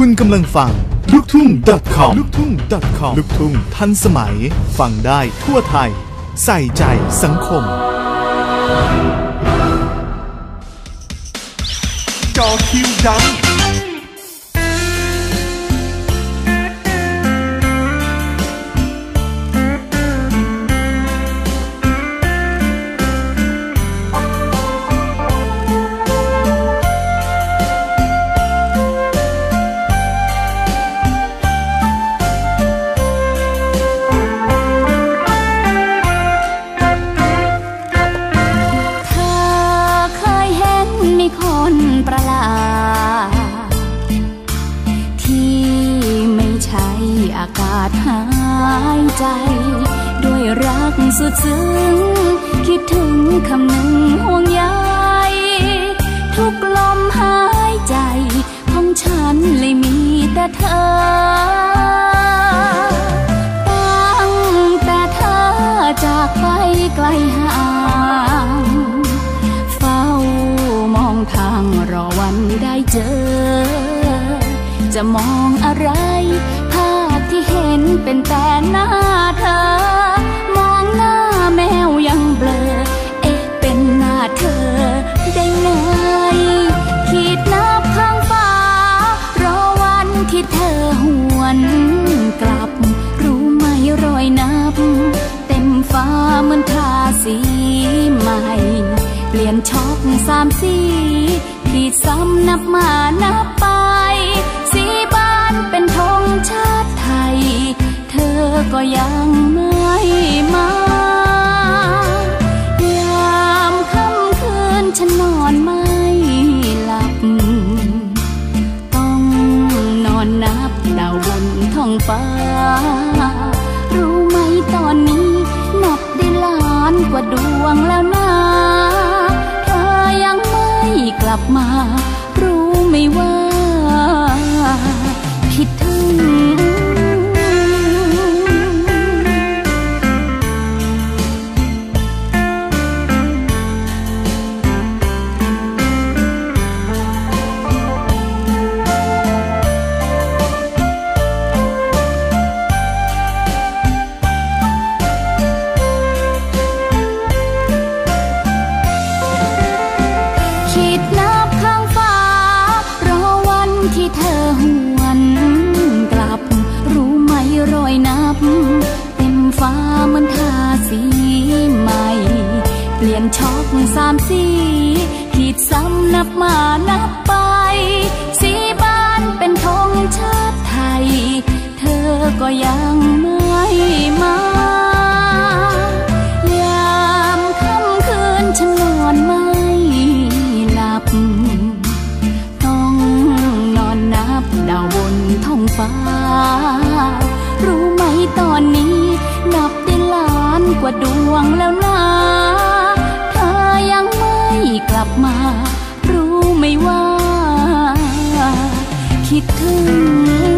คุณกำลังฟังลูกทุ่ง .com ลูกทุ่ง .com ลูกทุ่งทันสมัย ฟังได้ทั่วไทย ใส่ใจสังคม จอคิวดัง อากาศหายใจ ด้วยรักสุดซึ้ง คิดถึงคำหนึ่งห่วงใยทุกลมหายใจ ของฉันเลยมีแต่เธอ ตั้งแต่เธอจากไปไกลห่างเฝ้ามองทางรอวันได้เจอ จะมองอะไร ที่เห็นเป็นแต่หน้าเธอ มองหน้าแมวยังเบลอ เอ๊ะเป็นหน้าเธอได้ไงขีดนับข้างฟ้ารอวันที่เธอหวนกลับ รู้ไหมรอยนับ เต็มฟ้าเหมือนทาสีใหม่ เปลี่ยนช็อกสามสีขีดซ้ำนับมานับไป ยังไม่มา ยามค่ำคืนฉันนอนไม่หลับ ต้องนอนนับดาวบนท้องฟ้า รู้ไหมตอนนี้นับได้ล้านกว่าดวงแล้วนะเธอยังไม่กลับมา รู้ไหมว่า ลี่ยนช็อกสามสีขีดซ้ำนับมานับไป สีบ้านเป็นธงชาติไทย เธอก็ยังไม่มายามค่ำคืนฉันนอนไม่หลับ ต้องนอนนับดาวบนท้องฟ้า รู้ไหมตอนนี้ นับได้ล้านกว่าดวงแล้วนะ ลับมา รู้ไหมว่า คิดถึง